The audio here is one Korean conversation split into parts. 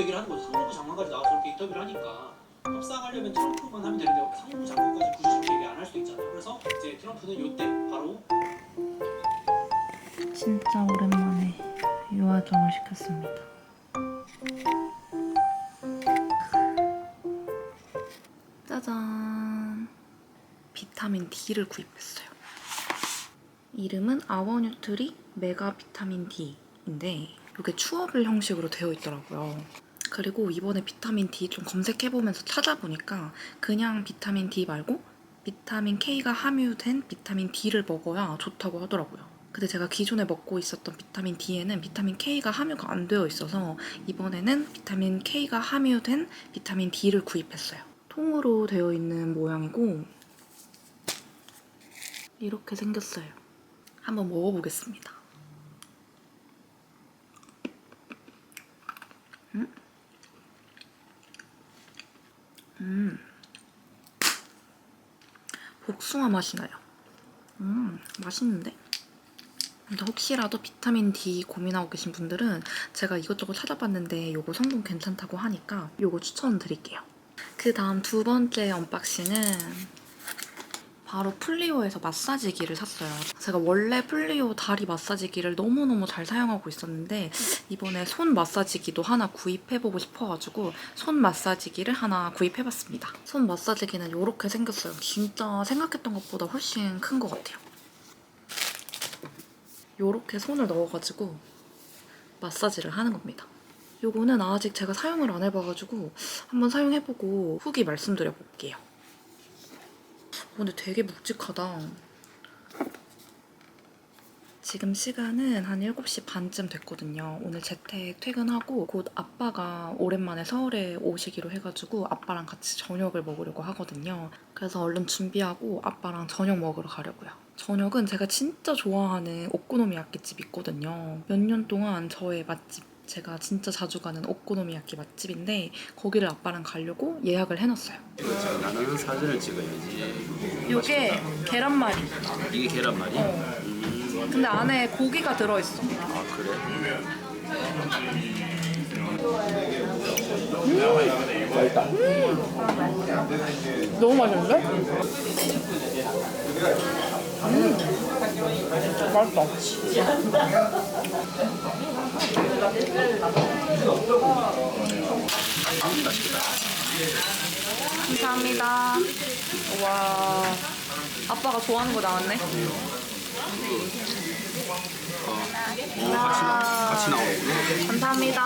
얘기를 하는 거죠. 상무부 장관까지 나와서 이렇게 인터뷰를 하니까 협상하려면 트럼프만 하면 되는데 상무부 장관까지 굳이 저렇게 얘기 안 할 수 있잖아요. 그래서 이제 트럼프는 요때 바로 진짜 오랜만에 유화정을 시켰습니다. 짜잔. 비타민 D를 구입했어요. 이름은 아워뉴트리 메가 비타민 D인데 이게 추어블 형식으로 되어 있더라고요. 그리고 이번에 비타민 D 좀 검색해보면서 찾아보니까 그냥 비타민 D 말고 비타민 K가 함유된 비타민 D를 먹어야 좋다고 하더라고요. 근데 제가 기존에 먹고 있었던 비타민 D에는 비타민 K가 함유가 안 되어 있어서 이번에는 비타민 K가 함유된 비타민 D를 구입했어요. 통으로 되어 있는 모양이고 이렇게 생겼어요. 한번 먹어보겠습니다. 음. 복숭아 맛이 나요. 음, 맛있는데? 근데 혹시라도 비타민 D 고민하고 계신 분들은 제가 이것저것 찾아봤는데 이거 성분 괜찮다고 하니까 이거 추천드릴게요. 그 다음 두 번째 언박싱은 바로 플리오에서 마사지기를 샀어요. 제가 원래 플리오 다리 마사지기를 너무너무 잘 사용하고 있었는데 이번에 손 마사지기도 하나 구입해보고 싶어가지고 손 마사지기를 하나 구입해봤습니다. 손 마사지기는 이렇게 생겼어요. 진짜 생각했던 것보다 훨씬 큰 것 같아요. 이렇게 손을 넣어가지고 마사지를 하는 겁니다. 요거는 아직 제가 사용을 안 해봐가지고 한번 사용해보고 후기 말씀드려볼게요. 어, 근데 되게 묵직하다. 지금 시간은 한 7시 반쯤 됐거든요. 오늘 재택 퇴근하고 곧 아빠가 오랜만에 서울에 오시기로 해가지고 아빠랑 같이 저녁을 먹으려고 하거든요. 그래서 얼른 준비하고 아빠랑 저녁 먹으러 가려고요. 저녁은 제가 진짜 좋아하는 오코노미야끼집 있거든요. 몇 년 동안 저의 맛집 제가 진짜 자주 가는 오코노미야끼 맛집인데 거기를 아빠랑 가려고 예약을 해놨어요. 나는 사진을 찍어야지. 이게 계란말이. 이게 계란말이? 어. 음, 근데 안에 고기가 들어있어. 아 그래? 너무 맛있는데? 음. 맛있다. 감사합니다. 와, 아빠가 좋아하는 거 나왔네. 어, 같이 나 같이 나오고. 감사합니다.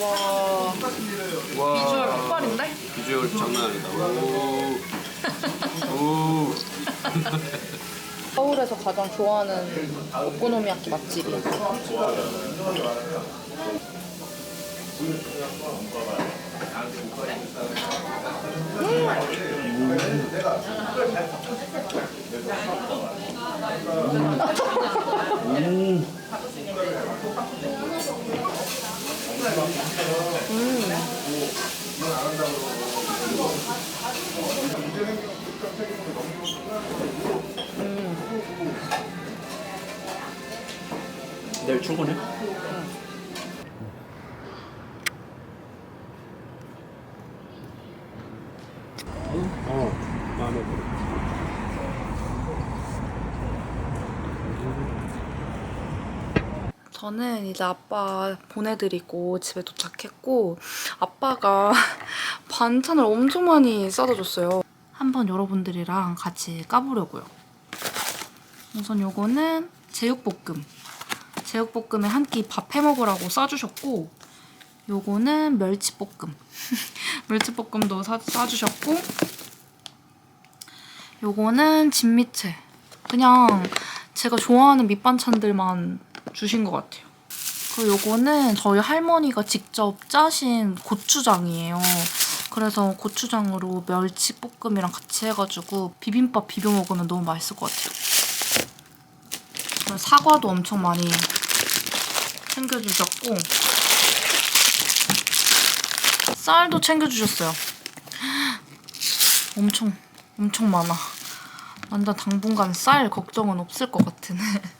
와, 와. 비주얼 폭발인데? 비주얼 장난 아니다. 오. 오. 서울에서 가장 좋아하는 오코노미야끼 맛집이야. 내일 출근해? 어. 마음에 들어. 저는 이제 아빠 보내드리고 집에 도착했고 아빠가 반찬을 엄청 많이 싸다 줬어요. 한번 여러분들이랑 같이 까보려고요. 우선 요거는 제육볶음. 제육볶음에 한 끼 밥 해먹으라고 싸주셨고 요거는 멸치볶음. 멸치볶음도 사, 싸주셨고 요거는 진미채. 그냥 제가 좋아하는 밑반찬들만 주신 것 같아요. 그리고 요거는 저희 할머니가 직접 짜신 고추장이에요. 그래서 고추장으로 멸치 볶음이랑 같이 해가지고 비빔밥 비벼 먹으면 너무 맛있을 것 같아요. 사과도 엄청 많이 챙겨주셨고 쌀도 챙겨주셨어요. 엄청 엄청 많아. 완전 당분간 쌀 걱정은 없을 것 같은.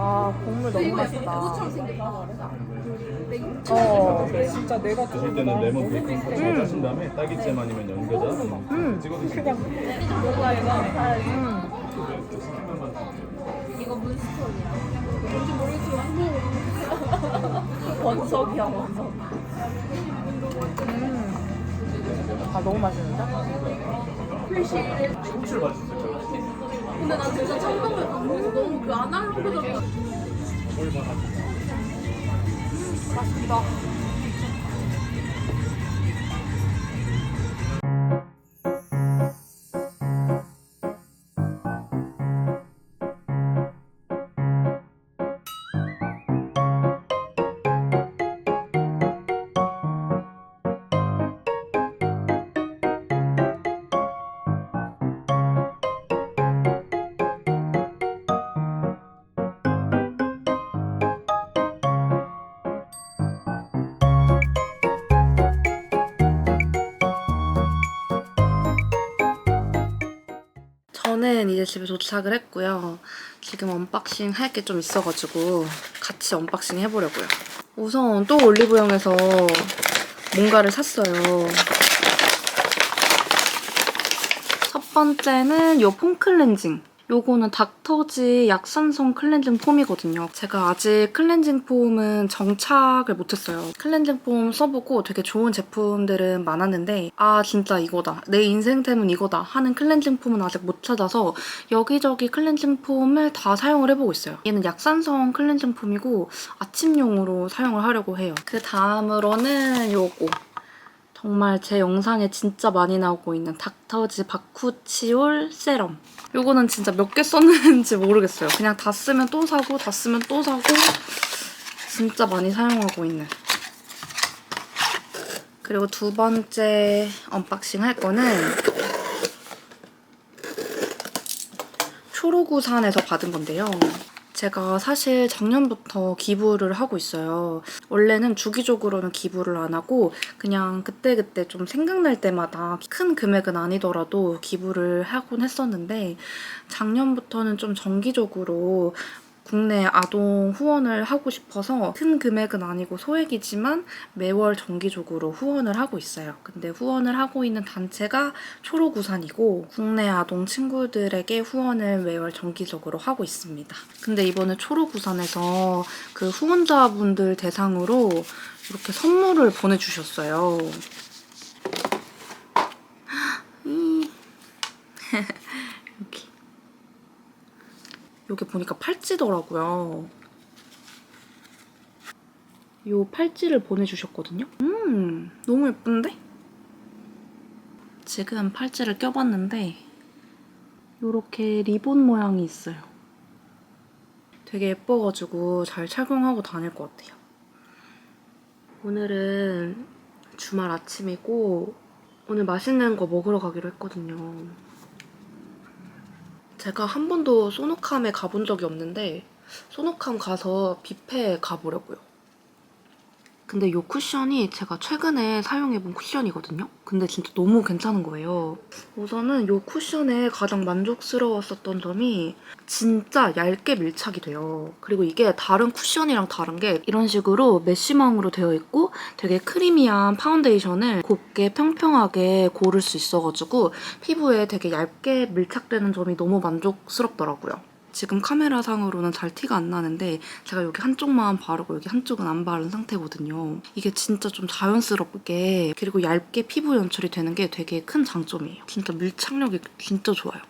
아 국물 너무 맛있다. 누구처럼 생겼다. 어. 진짜 내가 드실 때는 레몬 베이컨 잘 짜신 다음에 딸기잼 아니면 연겨자 찍어 드시면 뭔가 이거 이거 문스톤이야. 뭔지 모르겠지만 원석이야 원석. 아 너무 맛있는데? 혹시 맛있어요? 근데 난 진짜 청동을 너무 너무 그 아날로그적이야. 맛있다. 이제 집에 도착을 했고요. 지금 언박싱 할 게 좀 있어가지고 같이 언박싱 해보려고요. 우선 또 올리브영에서 뭔가를 샀어요. 첫 번째는 요 폼 클렌징. 요거는 닥터지 약산성 클렌징 폼이거든요. 제가 아직 클렌징 폼은 정착을 못했어요. 클렌징 폼 써보고 되게 좋은 제품들은 많았는데 아 진짜 이거다. 내 인생템은 이거다 하는 클렌징 폼은 아직 못 찾아서 여기저기 클렌징 폼을 다 사용을 해보고 있어요. 얘는 약산성 클렌징 폼이고 아침용으로 사용을 하려고 해요. 그 다음으로는 요거. 정말 제 영상에 진짜 많이 나오고 있는 닥터지 바쿠치올 세럼. 요거는 진짜 몇 개 썼는지 모르겠어요. 그냥 다 쓰면 또 사고, 다 쓰면 또 사고, 진짜 많이 사용하고 있는. 그리고 두 번째 언박싱 할 거는 초록우산에서 받은 건데요. 제가 사실 작년부터 기부를 하고 있어요. 원래는 주기적으로는 기부를 안 하고 그냥 그때그때 좀 생각날 때마다 큰 금액은 아니더라도 기부를 하곤 했었는데 작년부터는 좀 정기적으로 국내 아동 후원을 하고 싶어서 큰 금액은 아니고 소액이지만 매월 정기적으로 후원을 하고 있어요. 근데 후원을 하고 있는 단체가 초록우산이고 국내 아동 친구들에게 후원을 매월 정기적으로 하고 있습니다. 근데 이번에 초록우산에서 그 후원자분들 대상으로 이렇게 선물을 보내주셨어요. 이. 여기. 여기 보니까 팔찌더라고요. 요 팔찌를 보내주셨거든요. 음, 너무 예쁜데? 지금 팔찌를 껴봤는데 요렇게 리본 모양이 있어요. 되게 예뻐가지고 잘 착용하고 다닐 것 같아요. 오늘은 주말 아침이고 오늘 맛있는 거 먹으러 가기로 했거든요. 제가 한 번도 소노캄에 가본 적이 없는데 소노캄 가서 뷔페에 가보려고요. 근데 이 쿠션이 제가 최근에 사용해본 쿠션이거든요. 근데 진짜 너무 괜찮은 거예요. 우선은 이 쿠션에 가장 만족스러웠었던 점이 진짜 얇게 밀착이 돼요. 그리고 이게 다른 쿠션이랑 다른 게 이런 식으로 메쉬망으로 되어 있고 되게 크리미한 파운데이션을 곱게 평평하게 고를 수 있어가지고 피부에 되게 얇게 밀착되는 점이 너무 만족스럽더라고요. 지금 카메라 상으로는 잘 티가 안 나는데 제가 여기 한쪽만 바르고 여기 한쪽은 안 바른 상태거든요. 이게 진짜 좀 자연스럽게 그리고 얇게 피부 연출이 되는 게 되게 큰 장점이에요. 진짜 밀착력이 진짜 좋아요.